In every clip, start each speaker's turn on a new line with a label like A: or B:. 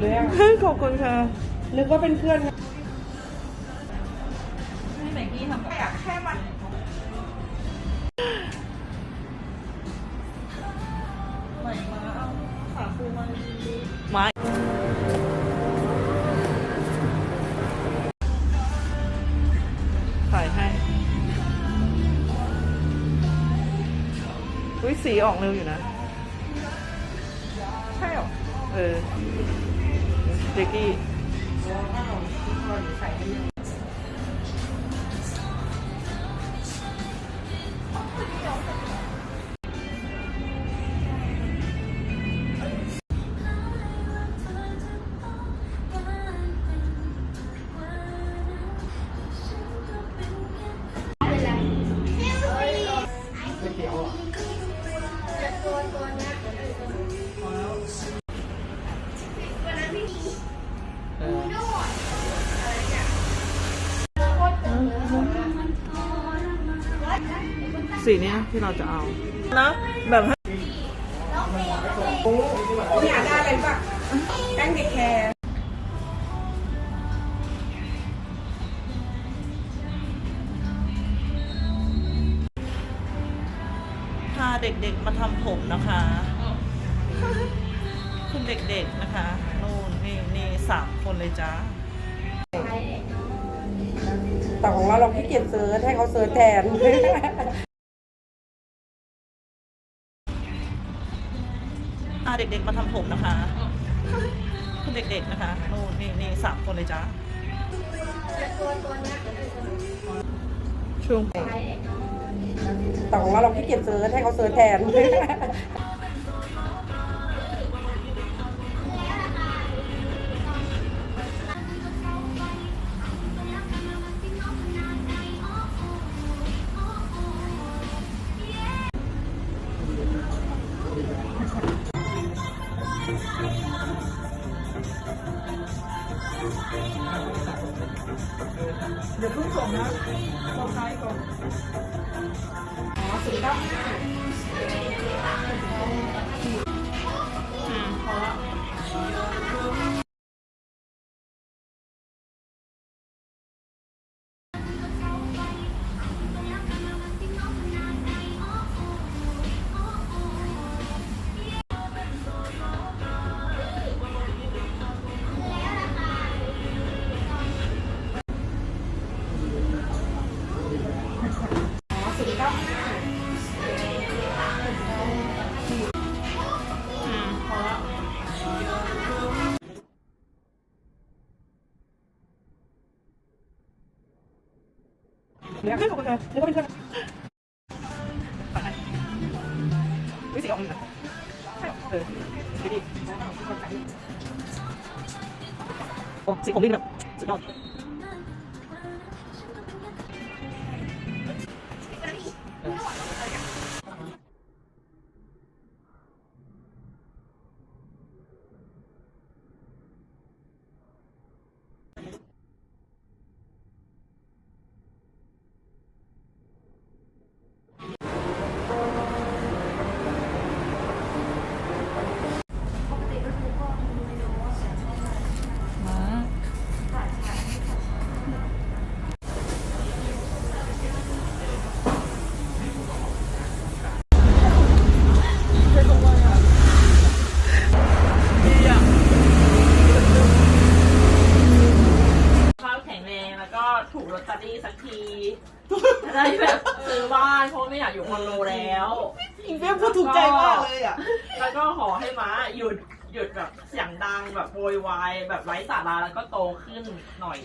A: เลยอะ
B: ขอบคุณค่ะ
A: นึกว่าเป็นเพื่อน
C: ให้ไหนกี้ทำแบบ
A: อยากแค่มัน
C: ใหม่มาเอาขาฟูมาดี
B: ไม้ถ่ายให้ อุ้ยสีออกเร็วอยู่นะ
A: ใช่หรอ
B: เออ เด็กกี้
A: ใส่ให้เยอะ
B: สีเนี้ ยที่เราจะเอานะแบบให้
A: ผมอยากได้อะไรป่ะแป้งเด็กแคร์
B: พาเด็กๆมาทำผมนะคะ คุณเด็กๆนะคะนู่นนี่นี่สามคนเลยจ้า
A: แต่ของเราเราขี้เกียจเซิร์ชให้เขาเซิร์ชแทน
B: เด็กๆมาทำผมนะคะคุณเด็กๆนะคะนู่นนี่นี่สามคนเลยจ้าช่วง
A: แต่ของเราเราขี้เกียจเซิร์ชให้เขาเซิร์ชแทน
B: อ๋ เดี๋ยวของคุณค่ะเดี๋ยวก็เป็นเพื่อนวิสีออกนี่นะใช่เหรอเออสีดีโอ้สีผมนี่แบบสุดยอดา
C: นเพราะไม่อยากอยู่คอนโดแล้ว
B: อิงเฟียพูดถูกใจมากเลยอะ
C: แล้วก็ขอให้ม้าหยุดหยุดแบบเสียงดังแบบโวยวายแบบไร้สาระแล้วก็โตขึ้นหน่อย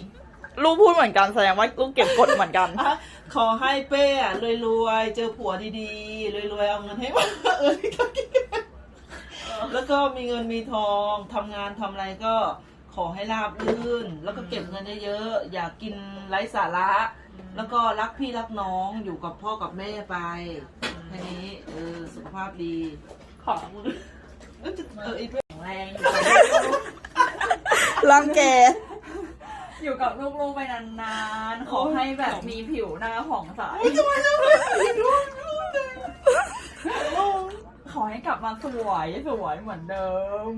B: ลูกพูดเหมือนกันแสดงว่าลูกเก็บกดเหมือนกัน
D: ขอให้เป้อะรวยๆ เจอผัวดีๆ รวยๆ เอาเงินให้มาเออที่เขาคิดแล้วก็มีเงินมีทองทำงานทำอะไรก็ขอให้ราบรื่น แล้วก็เก็บเงินเยอะๆ อย่ากินไร้สาระ แล้วก็รักพี่รักน้องอยู่กับพ่อกับแม่ไปแค่นี้เออสุขภาพดี
C: ขอมือ
D: เออจะเออไอ้เป้
C: แข็งแรงอยู่กับ
B: รังแก
C: อยู่กับลูกๆไปนานๆ ขอให้แบบมีผิวหน้าผ่องใสขอให้กลับมาสวยสวยเหมือนเดิม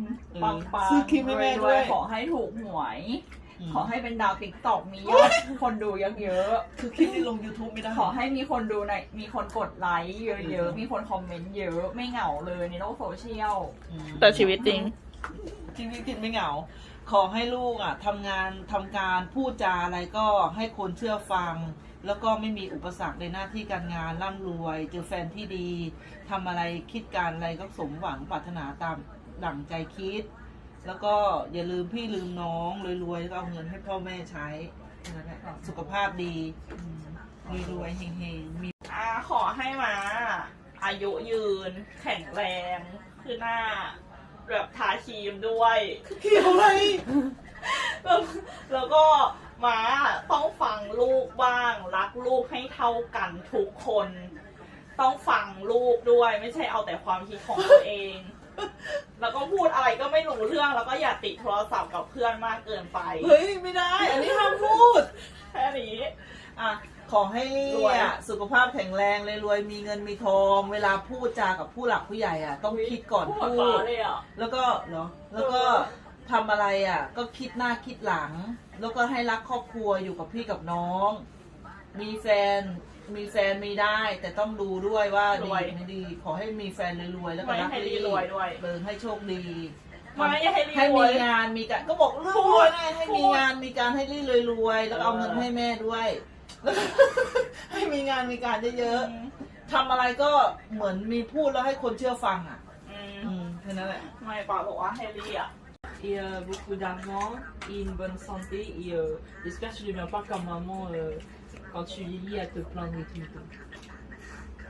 C: ปังปัง
D: ซื้อครีมให้แม่ด้วย
C: ขอให้ถูกหวย
D: ม
C: ขอให้เป็นดาวติ๊กตอกมียอดคนดูเยอะ
D: คือคลิปนี้ลง YouTube ไม่ได้
C: ๆขอให้มีคนดูในมีคนกดไลค์เยอะๆ มีคนคอมเมนต์เยอะไม่เหงาเลยในโลกโซเชียล
D: อืม
B: แต่ชีวิตจริง
D: จริงๆจริงไม่เหงา ขอให้ลูกอะทำงานทำการพูดจาอะไรก็ให้คนเชื่อฟัง แล้วก็ไม่มีอุปสรรคในหน้าที่การงานร่ำรวย เจอแฟนที่ดีทำอะไรคิดการอะไรก็สมหวังปรารถนาตามดั่งใจคิด แล้วก็อย่าลืมพี่ลืมน้องรวยๆแล้วก็เอาเงินให้พ่อแม่ใช้แค่นั้นแหละสุขภาพดีรวยๆเฮงๆมี
C: อ่าขอให้มา อายุยืน แข็งแรงคือหน้า แบบทาครีมด้วย
D: เกี่ยวอะไร
C: แล้วแล้วก็ม้าต้องฟังลูกบ้าง รักลูกให้เท่ากันทุกคน ต้องฟังลูกด้วยไม่ใช่เอาแต่ความคิดของตัวเอง แล้วก็พูดอะไรก็ไม่รู้เรื่องแล้วก็อย่าติดโทรศัพท์กับเพื่อนมากเกินไป
D: เฮ้ยไม่ได้ อันนี้ห้ามพูด
C: แค่นี้
D: อะขอให้ลี่
C: รวย
D: อะสุขภาพแข็งแรงเลยรวยมีเงินมีทอง เวลาพูดจากับผู้หลักผู้ใหญ่อะ ต้องคิดก่อน
C: พูด
D: พู
C: ฟ้า
D: ด
C: เลยอะ
D: แล้วก็เนาะแล้วก็ทำอะไรอะ ก็คิดหน้าคิดหลัง แล้วก็ให้รักครอบครัวอยู่กับพี่กับน้อง มีแฟน มีแฟนไม่ได้ แต่ต้องดูด้วยว่าดี
C: รวย
D: ไม่ดี ขอให้มีแฟนรวยๆแล้วก็
C: ไม่
D: รัก
C: ให้
D: ลี่
C: รวยด้วย
D: เบิร์ให้โชคดี
C: ไม่ให้รี
D: ให้
C: ร
D: มี
C: วย
D: งานมีการก็บอกเรื่องรวยไงให้
C: พูด
D: มีงานมีการให้รี่รวยๆแล้วก็เอาเงินให้แม่ด้วย ให้มีงานมีการเยอะๆทำอะไรก็เหมือนมีพูดแล้วให้คนเชื่อฟังอะ
C: อืม
D: อืมแค่นั้นแหละ
C: ไม่ป้าบอกว่าให้รีอะ
E: et euh, beaucoup d'argent et une bonne santé et euh, j'espère que tu ne deviens pas comme maman euh, quand tu vieillis à te plaindre tout le temps.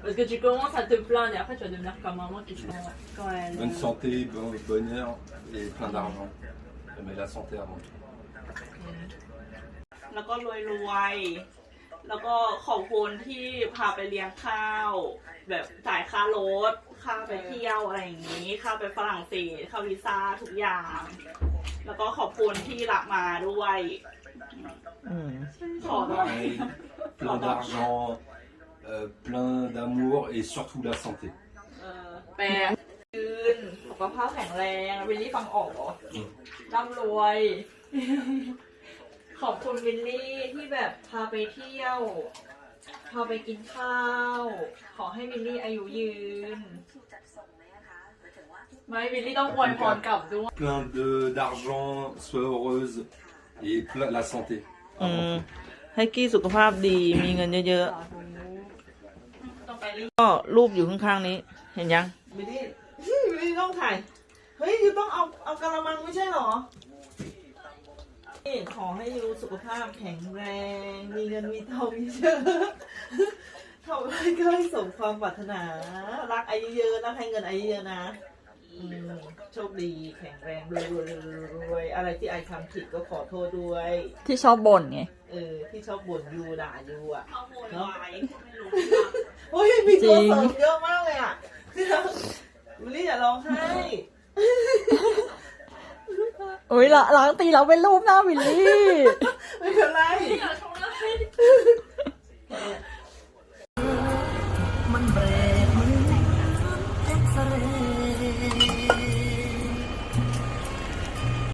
E: Parce que tu commences à te plaindre et après tu vas devenir comme maman qui se quand elle...
F: Bonne
E: euh,
F: santé, bon bonheur et plein d'argent. Mais la santé avant tout.
C: แล้วก็รวยรวยๆแล้วก็ขอบคุณที่พาไปเลี้ยงข้าว แบบจ่ายค่ารถค่าไปเที่ยวอะไรอย่างนี้ค่าไปฝรั่งเศสค่าวีซ่าทุกอย่าง แล้วก็ขอบคุณที่รับมาด้วย
D: อืม
C: ขอแบบ
F: Pareil, plein d'argent, euh, plein d'amour et surtout la santé.
C: เออแปลยืนสุขภาพแข็งแรงวิลลี่ฟังออกเหรอร่ำรวย ขอบคุณวิลลี่ที่แบบพาไปเที่ยว พาไปกินข้าว ขอให้วิลลี่อายุยืน ไม่วิลลี่ต้องอวยพรกลับด้วย
F: Plein de d'argent, sois heureuse et plein la santé.
D: อื
F: avant
D: ม
F: tout.
D: ให้กี้สุขภาพดีมีเงินเยอะ
C: ต้องไปรีบ
D: ๆ ก็รูปอยู่ข้างๆนี้ เห็นยัง ไม่ได้ไม่ได้ต้องถ่าย เฮ้ยยูต้องเอาเอากระมังไม่ใช่หรอนี่ ขอให้ยูสุขภาพแข็งแรง มีเงินมีทองเยอะๆทำอะไรก็ให้สมความปรารถนา รักไอ้เยอะๆนะให้เงินไอ้เยอะๆนะอืมโชคดีแข็งแรงรวยๆรวยๆอะไรที่ไอทำผิดก็ขอโทษด้วย
C: ที่ชอบบ่นไง
D: เออที่ชอบบ่นยูด่ายูอะ
C: ข้าวโพดวายไม่รู้
D: โอ้ยมีตัวเสริมเยอะมากเลยอะวิลลี่อย่าร้องไห้
C: โอ้ยละล้างตีเราเป็นรูปหน้าวิลลี่
D: ไม่เป็นไร
A: มันเบรกมือเอ็กซเ